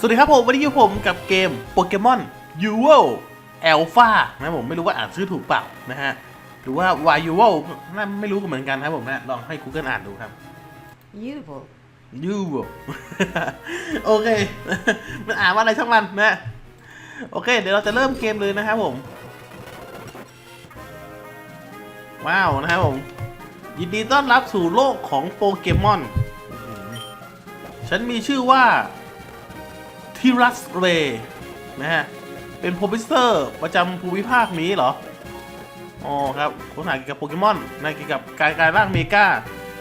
สวัสดีครับผม วันนี้อยู่ผมกับเกมโปเกมอนยูโ l เอลฟานะผมไม่รู้ว่าอ่านชื่อถูกเปล่านะฮะ หรือว่าวายูโ l น่าไม่รู้กันเหมือนกันครับผมนะลองให้ Google อ่านดูครับ Yuval. ยูโโอเค มันอ่านว่าอะไรช่างมันนะ โอเค เดี๋ยวเราจะเริ่มเกมเลยนะครับผม ว้าวนะครับผม ยินดีต้อนรับสู่โลกของโปเกมอน ฉันมีชื่อว่า ทิรัสเรนะฮะ เป็นโปรฟิเซอร์ประจำภูมิภาคนี้เหรอ อ๋อครับค้นหาเกี่ยวกับโปเกมอนนะเกี่ยวกับการกลายร่างเมกา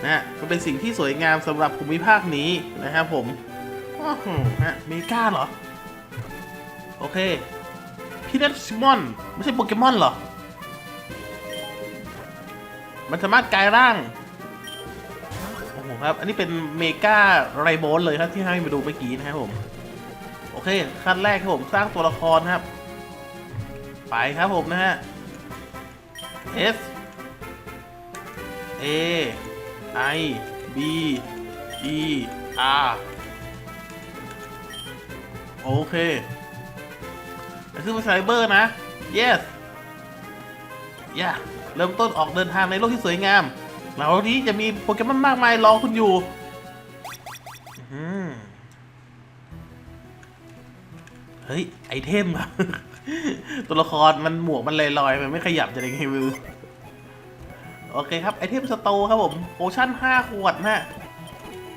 นะฮะ มันเป็นสิ่งที่สวยงามสำหรับภูมิภาคนี้นะครับผมอ้าวฮะเมกาเหรอ โอเคพีเนชิมอน ไม่ใช่โปเกมอนเหรอ มันสามารถกลายร่างโอ้โหครับ อันนี้เป็นเมกาไรโบนเลยครับที่ให้มาดูเมื่อกี้นะครับผม โอเคขั้นแรกครับผมสร้างตัวละครครับ ไปครับผมนะฮะ S A I B E R โอเคขึ้นมาไซเบอร์นะ yes ย่าเริ่มต้นออกเดินทางในโลกที่สวยงามเรานี้จะมีโปเกมอนมากมายรอคุณอยู่ อืม เฮ้ย ไอเทมอะตัวละครมันหมวกมันลอยๆมันไม่ขยับจะได้ไงมือโอเคครับ ไอเทมสโตครับผมโอชั่น5ขวดนะ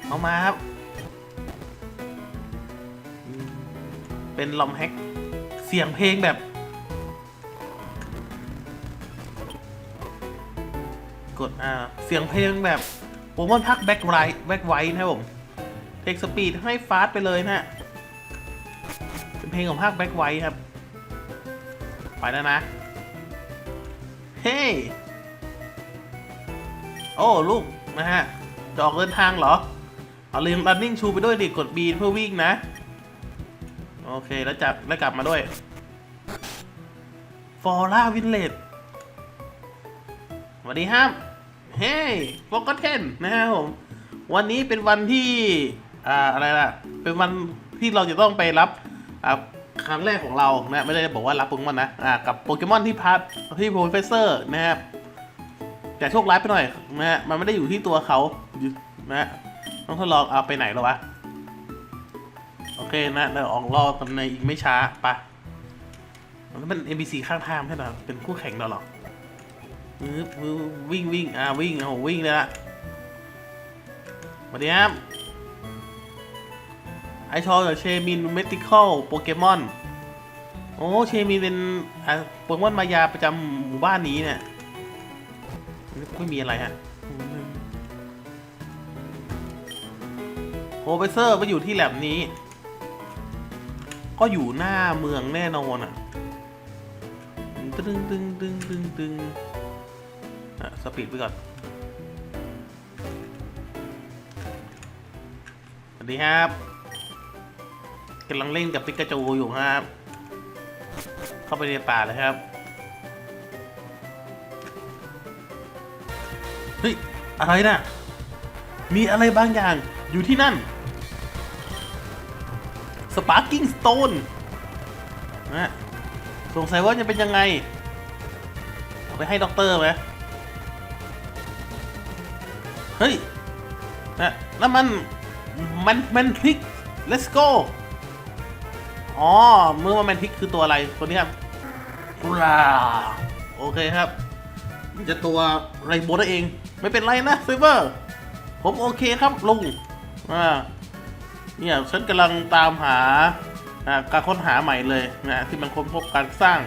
เอามาครับ เป็นลอมแฮกเสียงเพลงแบบ กดอ่า เสียงเพลงแบบโปเกมอนพักแบ็คไรท์แบ็คไวท์นะครับผมเทคสปีดให้ฟาสต์ไปเลยนะฮะ เพลงของภาคแบ็คไวท์ครับ ไปแล้วนะ เฮ้โอ้ ลูก นะฮะจะออกเดินทางเหรอ เอาเรียง running ชูไปด้วยดิกด B เพื่อวิ่งนะ โอเคแล้วจับแล้วกลับมาด้วยฟอร่าวินเลดสวัสดีครับ เฮ้ยโฟกัสเทนนะครับผม วันนี้เป็นวันที่ อ่า อะไรล่ะ เป็นวันที่เราจะต้องไปรับ อ่าครั้งแรกของเรานะไม่ได้บอกว่ารับโปเกมอนนะอ่ากับโปเกมอนที่พาร์ทที่โปรเฟสเซอร์นะครับแต่โชคร้ายไปหน่อยนะฮะมันไม่ได้อยู่ที่ตัวเขานะฮะต้องทดลองเอาไปไหนแล้ววะโอเคนะเดี๋ยวออกรอบกันในอีกไม่ช้าปะมันเป็น NPC ข้างทางใช่ไหมเป็นคู่แข่งเราหรอวิ่งวิ่งอ่าวิ่งโอ้โหวิ่งเลยละสวัสดีครับ ไอชอจากเชมินเมติคอลโปเกมอน โอ้ เชมินเป็นโปเกมอนมายาประจำหมู่บ้านนี้เนี่ยไม่มีอะไรฮะโปรเฟสเซอร์มาอยู่ที่แลบนี้ ก็อยู่หน้าเมืองแน่นอนอะตึงตึงตึงตึงตึงอะสปีดไปก่อนสวัสดีครับ กำลังเล่นกับปิกาจูอยู่ครับ เข้าไปในป่าเลยครับ เฮ้ย อะไรนะ มีอะไรบางอย่างอยู่ที่นั่น Sparking Stone นะสงสัยว่าจะเป็นยังไง เอาไปให้ด็อกเตอร์ไหมเฮ้ยนะนั่นมัน มัน มันพลิก let's go อ๋อเมื่อว่ามันพลิกคือตัวอะไรตัวนี้ครับปลาโอเคครับ จะตัวไรโบนั่นเอง ไม่เป็นไรนะเซเวอร์ ผมโอเคครับลุงอ่าเนี่ยฉันกำลังตามหาอ่าการค้นหาใหม่เลยนะที่มันค้นพบการสร้าง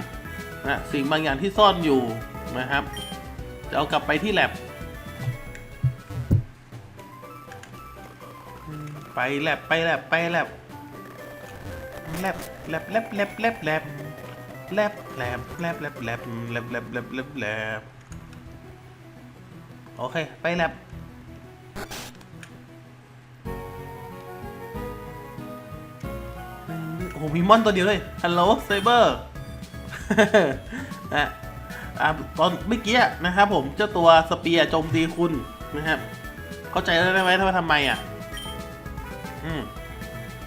นะสิ่งบางอย่างที่ซ่อนอยู่นะครับ จะเอากลับไปที่แลบอืมไปแลบไปแลบไปแลบ แลบแลบแลบแลบแลบแลบแลบแลบแลบแลบแลบแลบแลบแลบแลบแลบโอเค ไปแลบโอ้โหมีมอนตัวเดียวเลยฮัลโหลเซเบอร์นะอ่าตอนเมื่อกี้นะครับผมเจ้าตัวสเปียร์โจมตีคุณนะครับ เข้าใจแล้วได้ไหมว่าทำไมอะ อืม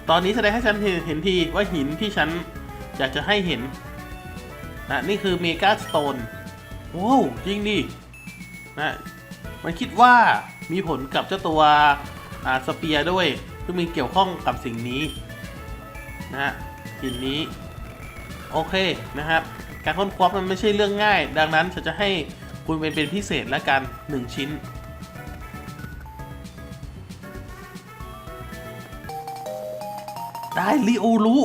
ตอนนี้แสดงให้ฉันเห็นทีว่าหินที่ฉันอยากจะให้เห็นนะนี่คือเมกาสโตนโอ้วจริงดินะมันคิดว่ามีผลกับเจ้าตัวสเปียร์ด้วยซึ่งมีเกี่ยวข้องกับสิ่งนี้นะหินนี้ โอเคนะครับ การค้นคว้ามันไม่ใช่เรื่องง่าย ดังนั้นฉันจะให้คุณเป็นเป็นพิเศษและกันหนึ่งชิ้น ได้ลีโอรู้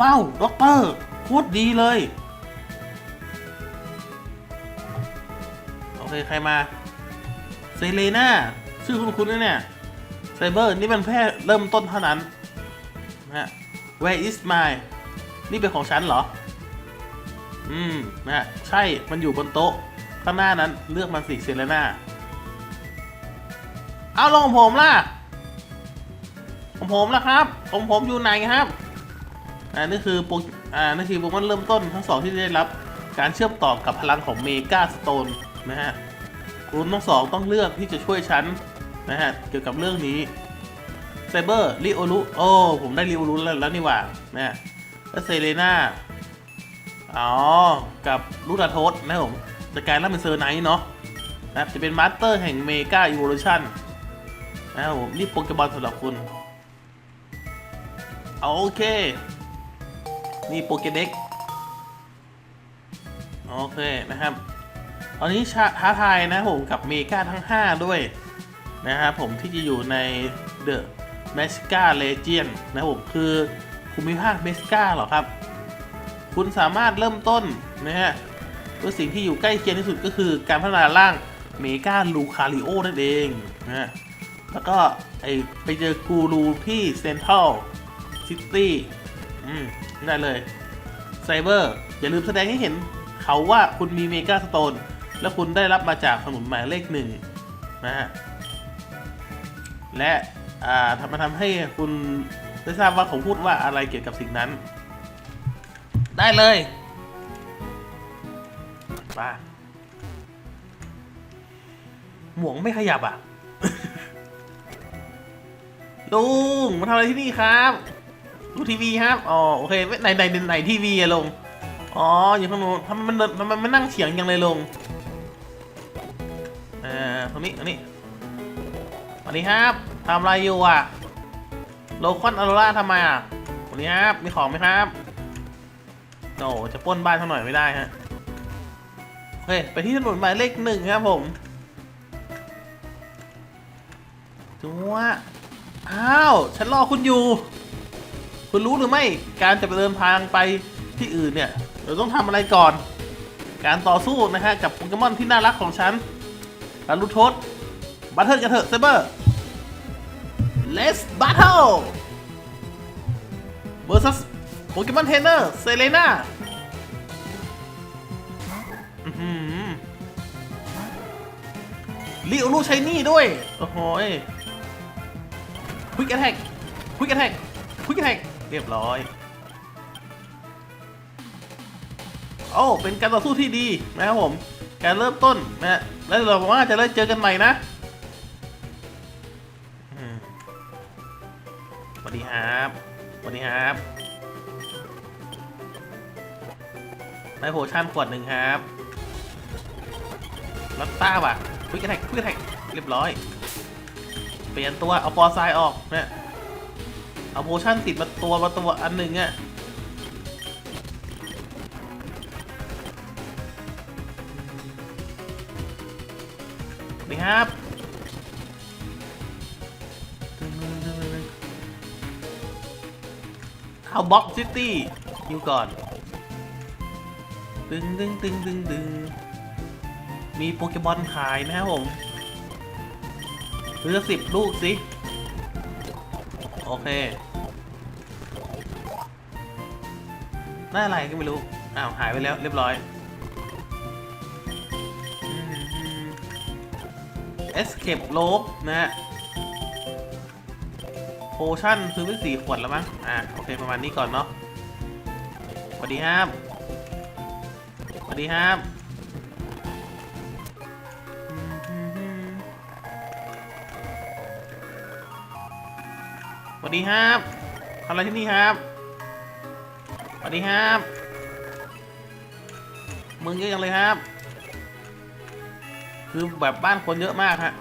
ว้าว ด็อกเตอร์โคตรดีเลย โอเค ใครมา เซเลน่า ชื่อคุณคุณนะเนี่ย ไซเบอร์ นี่มันแค่เริ่มต้นเท่านั้นนะฮะ Where is my นี่เป็นของฉันเหรอ อืม นะฮะ ใช่ มันอยู่บนโต๊ะ ข้างหน้านั้นเลือกมันสิเซเลน่า เอาลงของผมล่ะ ของผมล่ะครับของผมอยู่ไหนครับอ่านี่คือโปรอ่านี่คือโปรแกรมเริ่มต้นทั้งสองที่ได้รับการเชื่อมต่อกับพลังของเมกาสโตนนะฮะคุณทั้งสองต้องเลือกที่จะช่วยฉันนะฮะเกี่ยวกับเรื่องนี้ไซเบอร์ริโอรุโอ้ผมได้ริโอรุแล้วแล้วนี่หว่านะแล้วเซเลน่าอ๋อ กับลูกาโทสนะผมจะกลายร่างเป็นเซอร์ไนท์เนาะนะจะเป็นมาสเตอร์แห่งเมกาอี o ว u ชันนะครับผมนี่โปเกมอนสำหรับคุณ โอเค นี่โปเกเด็กโอเคนะครับ ตอนนี้ชาท้าทายนะผมกับเมกาทั้ง 5 ด้วยนะครับผมที่จะอยู่ใน The m e s c a Legion นะผมคือภูมิภาคเมสกาหรอครับ คุณสามารถเริ่มต้นนะฮะด้วยสิ่งที่อยู่ใกล้เคียงที่สุดก็คือการพัฒนาร่างเมกาลูคาริโอนั่นเองนะฮะแล้วก็ไอไปเจอกูรูที่เซนทรัล ซิตี้อืมได้เลยไซเบอร์อย่าลืมแสดงให้เห็นเขาว่าคุณมีเมกาสโตนและคุณได้รับมาจากสมุนหมายเลขหนึ่งนะฮะและอ่าทำมาทำให้คุณได้ทราบว่าผมพูดว่าอะไรเกี่ยวกับสิ่งนั้น ได้เลยป้าหมวงไม่ขยับอะลุงมาทำอะไรที่นี่ครับ ดูทีวีครับ อ๋อ โอเคไหนไหนไหนทีวีอะลง อ๋อ อยู่ข้างโน้นทำไมมันเดินทำไมมันนั่งเฉียงยังเลยลงเอ่อตรงนี้ตรงนี้สวัสดีครับทำอะไรอยู่อะ โลคอนอโรราทำไมอะสวัสดีครับ มีของไหมครับโอ้จะป้นบ้านเขาหน่อยไม่ได้ฮะโอเคไปที่ถนนหมายเลขหนึ่งครับผมจัวอ้าว ฉันรอคุณอยู่ คุณรู้หรือไม่การจะไปเดินทางไปที่อื่นเนี่ยเราต้องทำอะไรก่อน การต่อสู้นะฮะกับโปเกมอนที่น่ารักของฉันลาลูโทสบัตเทิลกันเถอะเซเบอร์ Let's battle versus โปเกมอนเทรนเนอร์เซเลน่าลิโอลูใช้นี่ด้วย โอ้โหควิกแอทแทกควิกแอทแทกควิกแอทแทก เรียบร้อย โอ้เป็นการต่อสู้ที่ดีนะครับผม การเริ่มต้นนะ แล้วเราหวังว่าจะได้เจอกันใหม่นะอืมสวัสดีครับสวัสดีครับได้โพชั่นขวดหนึ่งครับลัตต้าว่ะคุยกระแทกคุยกระแทกเรียบร้อย เปลี่ยนตัว เอาฟอร์ไซด์ออกเนี่ย เอาโพชั่นติดมาตัวมาตัวอันหนึ่งอะสวัสดีครับเข้าบ็อกซิตี้อยู่ก่อน ตึงตึงตึงตึงตึงมีโปเกมอนขายนะครับผมซื้อสิบลูกสิ อเคได้อะไรก็ไม่รู้ อ้าว หายไปแล้วเรียบร้อย Escape Rope นะฮะโพชั่นซื้อไปสี่ขวดแล้วมั้ง อะ โอเค ประมาณนี้ก่อนเนาะสวัสดีครับสวัสดีครับ วัสวัสดีครับทำอะไรที่นี่ครับสวัสดีครับมืองเยอะจังเลยครับ คือแบบบ้านคนเยอะมากฮะ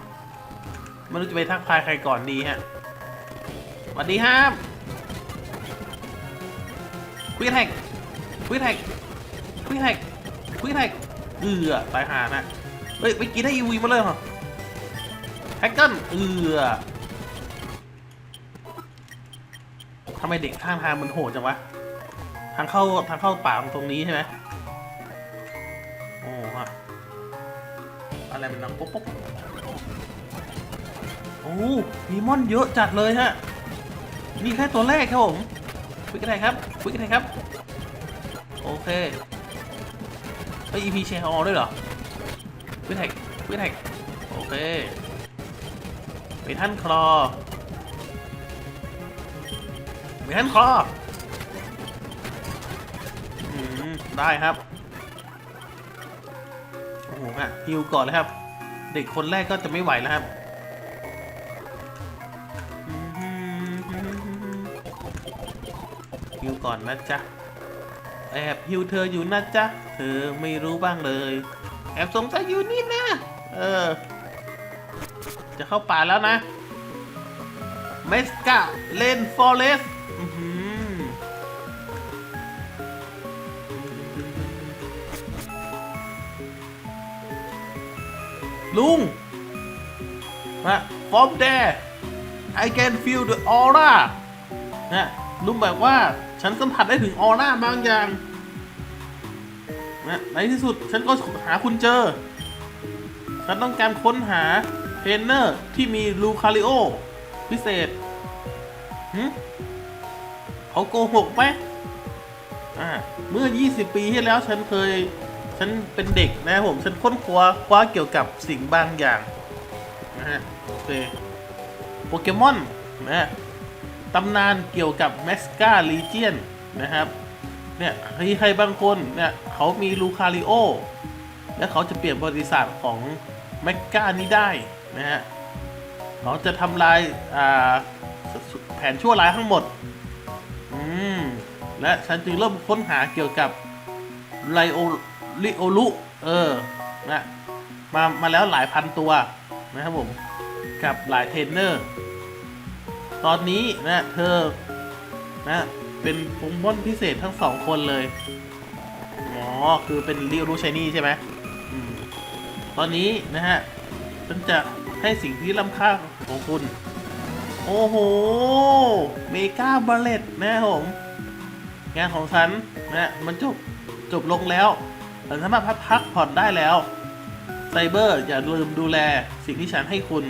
ไม่รู้จะไปทักทายใครก่อนดีฮะสวัสดีครับคุยแท็กคุยแท็กคุยแท็กคุยแท็กเอือตายหานะเฮ้ยไปกินได้อีวีมาเลยเหรอแฮกเกิลเอือ ทำไมเด็กข้างทางมันโหดจังวะ ทางเข้าทางเข้าป่าตรงนี้ใช่ไหมโอ้ฮะอะไรมันดังปุ๊บปุ๊บโอ้มีมอนเยอะจัดเลยฮะ นี่แค่ตัวแรกครับผมคุยกันไหนครับคุยกันไหนครับ โอเคเฮ้ย EP แชร์ออด้วยเหรอคุยแท็กคุยแท็กโอเคเมทันคลอ เมทันคออืมได้ครับ โอ้โหฮะฮิวก่อนเลยครับ เด็กคนแรกก็จะไม่ไหวแล้วครับฮิวก่อนนะจ๊ะ แอบฮิวเธออยู่นะจ๊ะ เธอไม่รู้บ้างเลย แอบสงสัยอยู่นี่นะ เออ จะเข้าป่าแล้วนะ เมสกาเลนฟอเรส ลุงนะ from there I can feel the aura นะลุงแบบว่าฉันสัมผัสได้ถึงออร่าบางอย่างนะในที่สุดฉันก็หาคุณเจอ ฉันต้องการค้นหาเทรนเนอร์ที่มีลูคาริโอ พิเศษหึเขาโกหกไหมอ่าเมื่อ 20 ปีที่แล้วฉันเคย ฉันเป็นเด็กนะผมฉันค้นคว้าคว้าเกี่ยวกับสิ่งบางอย่างนะฮะโอเคโปเกมอนนะฮะตำนานเกี่ยวกับแมสกาลีเจียนนะครับเนี่ยใครบางคนเนี่ยเขามีลูคาริโอ และเขาจะเปลี่ยนบริษัทของแมกกานี้ได้นะฮะเขาจะทำลายาแผนชั่วร้ายทั้งหมดอืมและฉันจึงเริ่มค้นหาเกี่ยวกับไลโอ ลิโอลุเออนะมามาแล้วหลายพันตัวนะครับผมกับหลายเทรนเนอร์ ตอนนี้นะเธอนะเป็นโปเกมอนพิเศษทั้งสองคนเลยอ๋อคือเป็นลิโอลุชนี่ใช่ไหมอมตอนนี้นะฮะฉันจะให้สิ่งที่ล้ำค่าของคุณ โอ้โห เมกาบาเลตนะผม งานของฉันนะมันจบจบลงแล้ว ฉันสามารถพักพักผ่อนได้แล้วไซเบอร์อย่าลืมดูแลสิ่งที่ฉันให้คุณ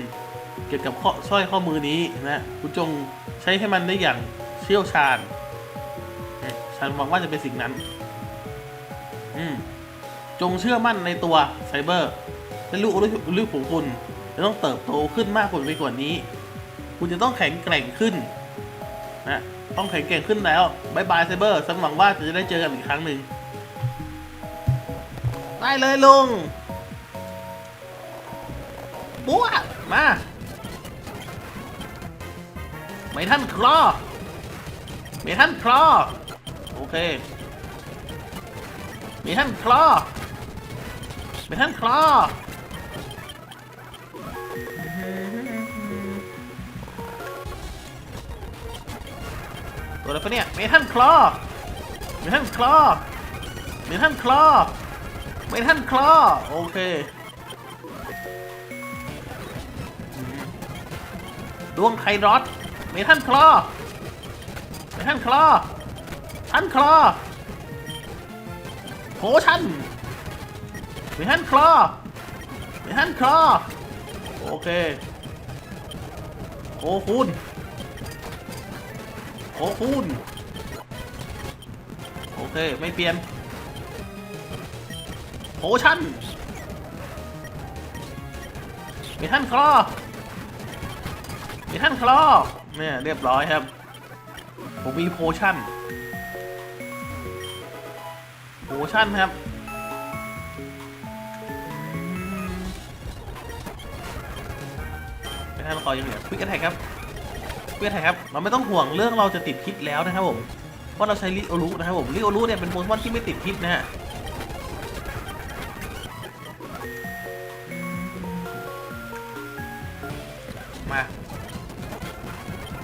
เกี่ยวกับข้อสร้อยข้อมือนี้นะคุณจงใช้ให้มันได้อย่างเชี่ยวชาญ ฉันหวังว่าจะเป็นสิ่งนั้นอืมจงเชื่อมั่นในตัวไซเบอร์และลูกลูกของคุณจะต้องเติบโตขึ้นมากกว่าไปกว่านี้ คุณจะต้องแข็งแกร่งขึ้นนะต้องแข็งแกร่งขึ้นแล้วบายบายไซเบอร์ฉันหวังว่าจะได้เจอกันอีกครั้งหนึ่ง ได้เลยลุงบัวมา ไม่ท่านคลอไม่ท่านคลอโอเคไม่ท่านคลอไม่ท่านคลอตัวอะไรปะเนี่ยเมทันคลอเมทันคลอเมทันคลอ เมทันคลอโอเค ดวงไครอสเมทันคลอเมทันคลอทันคลอโพชันเมทันคลอเมทันคลอโอเคโอ้คุณโอ้คุณโอเค ไม่เปลี่ยน โพชั่นมีท่านคลอมีท่านคลอเนี่ยเรียบร้อยครับ ผมมีโพชั่น โพชั่นครับ มีท่านคลอยังเหลือควิกแท็กครับเพื่อนไทยครับ เราไม่ต้องห่วงเรื่องเราจะติดพิษแล้วนะครับผม เพราะเราใช้ลิโอรุนะครับผม ลิโอรุเนี่ยเป็นโปเกมนที่ไม่ติดพิษนะฮะ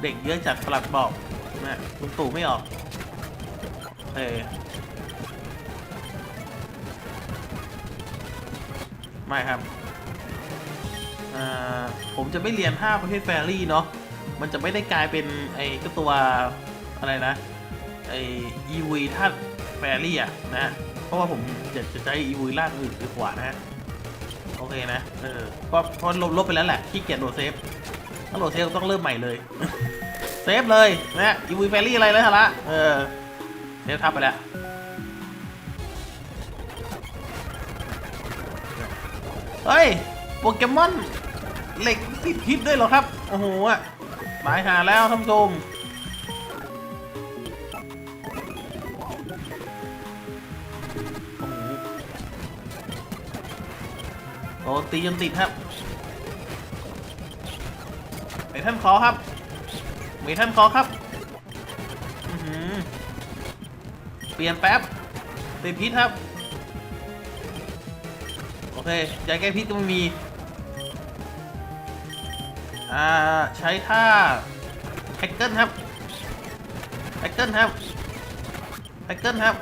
เด็กเยอะจัดสลัดบอกนะลุงตู่ไม่ออกเออไม่ครับอ่าผมจะไม่เรียน5ประเภทแฟรี่เนาะ มันจะไม่ได้กลายเป็นไอ้ก็ตัวอะไรนะไอ้อีวีท่าแฟรี่อะนะ เพราะว่าผมจะจะใช้อีวีล่างอื่นดีกว่านะ โอเคนะ เออเพราะเพราะลบลบไปแล้วแหละขี้เกียจโดเซฟ ถ้าโหลดเซฟต้องเริ่มใหม่เลย เซฟเลยนะอีวีแฟรี่อะไรเลยฮะละเออเซฟทับไปแล้วเฮ้ยโปเกมอนเหล็กติดพิษด้วยเหรอครับ โอ้โหอะตายหาแล้วท่านผู้ชมโอ้โหโอ้ตีจนติดครับ ไอ้ท่านขอครับเมท่านขอครับเปลี่ยนแป๊บติดพิษครับ โอเคยาแก้พิษก็ไม่มีอ่าใช้ท่าแฮกเกิลครับแฮกเกิลครับแฮกเกิลครับ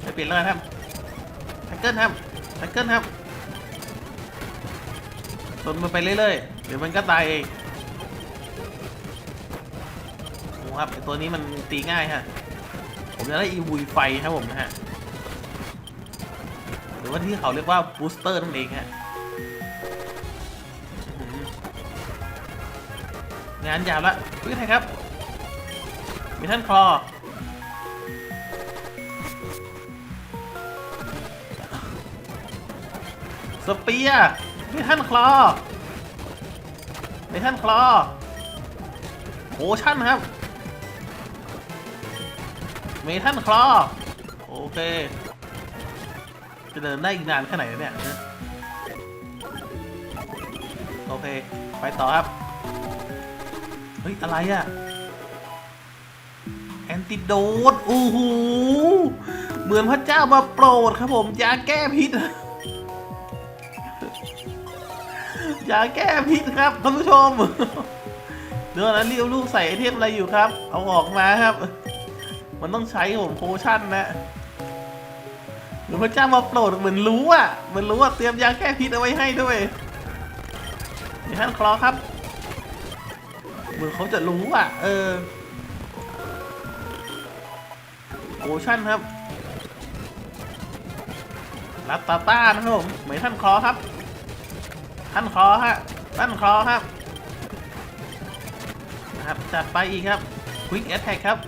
ไปเปลี่ยนเลยครับแฮกเกิลครับแฮกเกิลครับ ตนมันไปเรื่อยๆ เดี๋ยวมันก็ตายเองโอ้ครับตัวนี้มันตีง่ายฮะ ผมจะได้อีวุยไฟครับผมนะฮะ หรือว่าที่เขาเรียกว่าบูสเตอร์นั่นเองฮะ งานยาวละวิ่งไทยครับ มีท่านคลอสเปียร์ มีท่านคลอมีท่านคลอโอชั่นครับเมทันคลอโอเค จะเดินได้อีกนานแค่ไหนเนี่ย โอเค ไปต่อครับ เฮ้ย อะไรอะแอนติโดดโอ้โหเหมือนพระเจ้ามาโปรดครับผมยาแก้พิษ ยาแก้พิษครับท่านผู้ชมเดี๋ยวนะเรียวลูกใส่ไอเทมอะไรอยู่ครับ เอาออกมาครับ มันต้องใช้ผมโพชั่นนะหรือพระเจ้ามาโปรดเหมือนรู้อะเหมือนรู้ว่าเตรียมยาแก้พิษเอาไว้ให้ด้วยนี่ท่านคลอครับเหมือนเขาจะรู้อะ เออโพชั่นครับลัตตาต้านะครับผมเหมือนท่านคลอครับ ท่านคอฮะท่านคอครับนะครับจัดไปอีกครับควิกแอทแทกครับ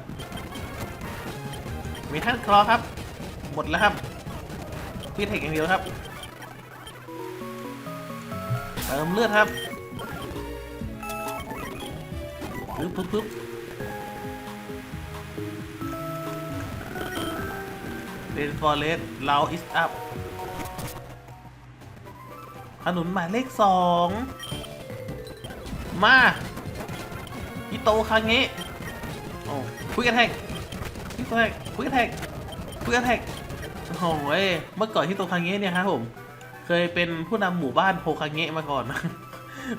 มีท่านคลอครับหมดแล้วครับพี่เทคอย่างเดียวครับเติมเลือดครับปึ๊บปึ๊บปึ๊บเรนฟอร์เรสเราอิสอัพ ขนุนหมายเลขสองมาฮิโตคาเงะโอ้คุยกันแท็กคุยแท็กคุยแท็กคุยแท็กโอ้โหเอ้ยเมื่อก่อนที่โตคังเงะเนี่ยครับผมเคยเป็นผู้นำหมู่บ้านโฮคังเงะมาก่อน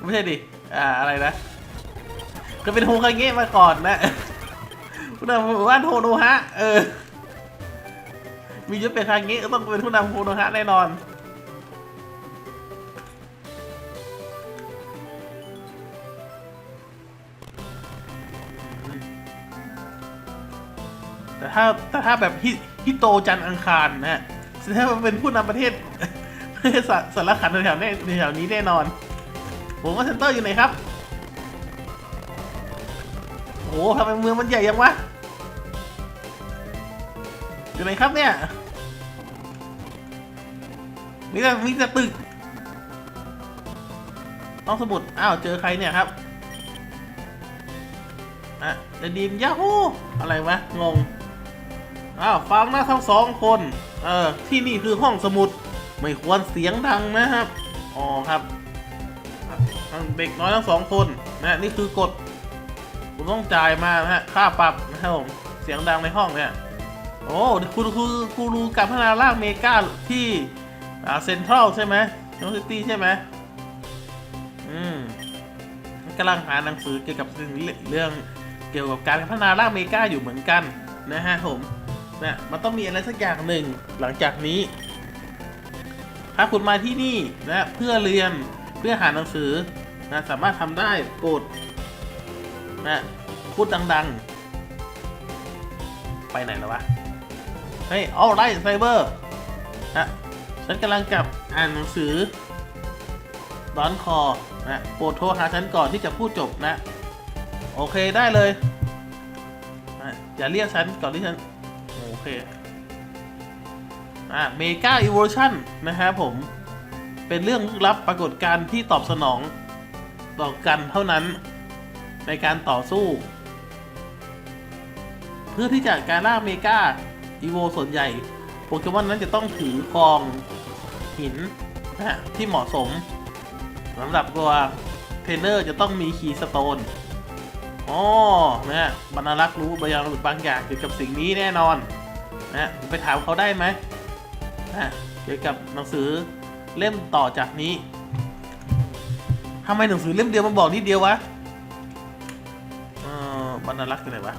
ไม่ใช่ดิอ่าอะไรนะเคยเป็นโฮคังเงะมาก่อนนะผู้นำหมู่บ้านโฮโนฮะเออมียศเป็นคังเงะก็ต้องเป็นผู้นำโฮโนฮะแน่นอน แต่ถ้าแต่ถ้าแบบฮิฮิโตจันอังคารนะฮะแสดงว่าเป็นผู้นำประเทศสาสารขันแถวนี้แถวนี้แน่นอนผมว่าเซนเตอร์อยู่ไหนครับโอ้โหทำไมเมืองมันใหญ่ยังวะอยู่ไหนครับเนี่ยมีแต่มีแต่ตึกต้องสมุดอ้าวเจอใครเนี่ยครับอะเดดีมยาฮูอะไรวะงง อ้าวฟังนะทั้งสองคน เออที่นี่คือห้องสมุด ไม่ควรเสียงดังนะครับ อ๋อครับ เด็กน้อยทั้งสองคนนะนี่คือกฎคุณต้องจ่ายมานะฮะค่าปรับนะครับผมเสียงดังในห้องเนี่ยโอ้คุณคือกูรูการพัฒนาร่างเมกาที่เซ็นทรัลใช่ไหมน้องซิตี้ใช่ไหมอืมกำลังหาหนังสือเกี่ยวกับเรื่องเกี่ยวกับการพัฒนาร่างเมกาอยู่เหมือนกันนะฮะผม นะมันต้องมีอะไรสักอย่างหนึ่งหลังจากนี้ ถ้าคุณมาที่นี่นะเพื่อเรียนเพื่อหาหนังสือนะสามารถทำได้โปรดนะพูดดังๆ ไปไหนแล้ววะ เฮ้ยเออไรไซเบอร์นะฉันกำลังกลับอ่านหนังสือดอนคอนะโปรดโทรหาฉันก่อนที่จะพูดจบนะ โอเคได้เลยนะอย่าเรียกฉันก่อนที่ฉัน เคอ่าเมกาอี o ว u ชันนะครับผม เป็นเรื่องลึกลับปรากฏการณ์ที่ตอบสนองต่อกันเท่านั้นในการต่อสู้ เพื่อที่จะการล่าเมกาอีโวส่วนใหญ่ โปเกมอนนั้นจะต้องถือครองหินนะที่เหมาะสมสำหรับตัวเทรนเนอร์จะต้องมีคีย์สโตนอ๋อนะฮะบรรลักษ์รู้บางอย่างบางอย่างเกี่ยวกับสิ่งนี้แน่นอน นะไปถามเขาได้ไหมนะเกี่ยวกับหนังสือเล่มต่อจากนี้ทำไมหนังสือเล่มเดียวมันบอกนิดเดียววะเออบรรลักษ์อยู่ไหนวะ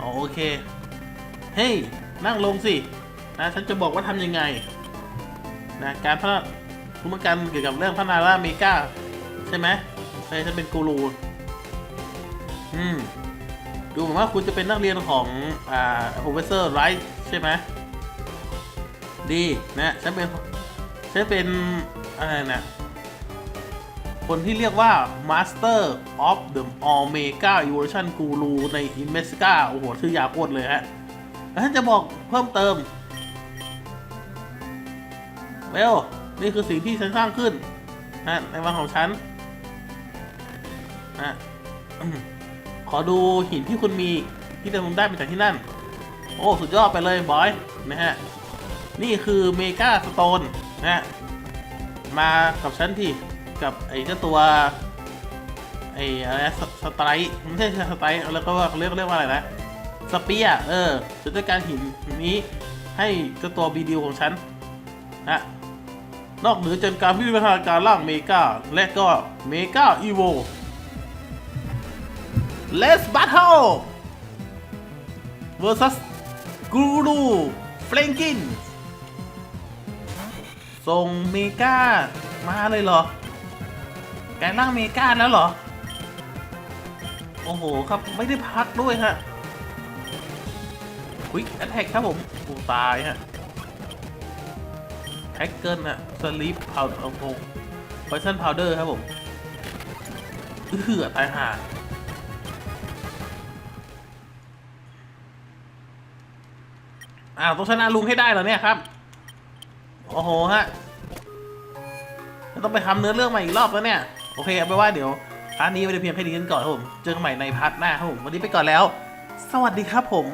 อ๋อโอเค เฮ้ย นั่งลงสิ นะ ฉันจะบอกว่าทำยังไง นะ การพัฒนาคุณมการเกี่ยวกับเรื่องพัฒนาล่าเมกาใช่ไหมใช่ฉันเป็นกูรู อืม ดูเหมือนว่าคุณจะเป็นนักเรียนของอ่า professor Wright ใช่ไหมดีนะฉันเป็นฉันเป็นอะไรนะคนที่เรียกว่า Master of the Omega Evolution Guru ใน i m e s c a โอ้โห ชื่อยาวโคตรเลยฮะแล้วฉันจะบอกเพิ่มเติมเวลนี่คือสิ่งที่ฉันสร้างขึ้นนะในวันของฉันนะ ขอดูหินที่คุณมีที่จะมุมได้มาจากที่นั่น โอ้ สุดยอดไปเลยบอยนะฮะ นี่คือเมกาสโตนนะฮะ มากับฉันที่กับไอ้เจ้าตัว ไอ้อะไรสสไตร์ไม่ใช่สไตร์แล้วก็เรียกเรียกว่าอะไรนะสเปียเออฉันจะการหินนี้ให้เจ้าตัวบีดิวของฉันนะนอกเหนือจากการพิจารณาการร่างเมกาและก็เมกาอีโว Let's battle versus Guru Franklin ส่งเมกามาเลยเหรอแกล่างเมกาแล้วเหรอ โอ้โหครับไม่ได้พักด้วยฮะควิกแอ t แทกครับผมโอ้ตายฮะแท็กเกิลอะสลีปพาวโอ้โหไวซันพาวเดอร์ครับผมเอือตายห่าาวต้องชนะลุงให้ได้เหรอเนี่ยครับ โอ้โหฮะจะต้องไปทำเนื้อเรื่องใหม่อีกรอบแล้วเนี่ย โอเคเอาไปว่าเดี๋ยวพาร์ทนี้ไปเพียงแค่นี้กันก่อนครับผม เจอกันใหม่ในพาร์ทหน้าครับผม วันนี้ไปก่อนแล้ว สวัสดีครับผม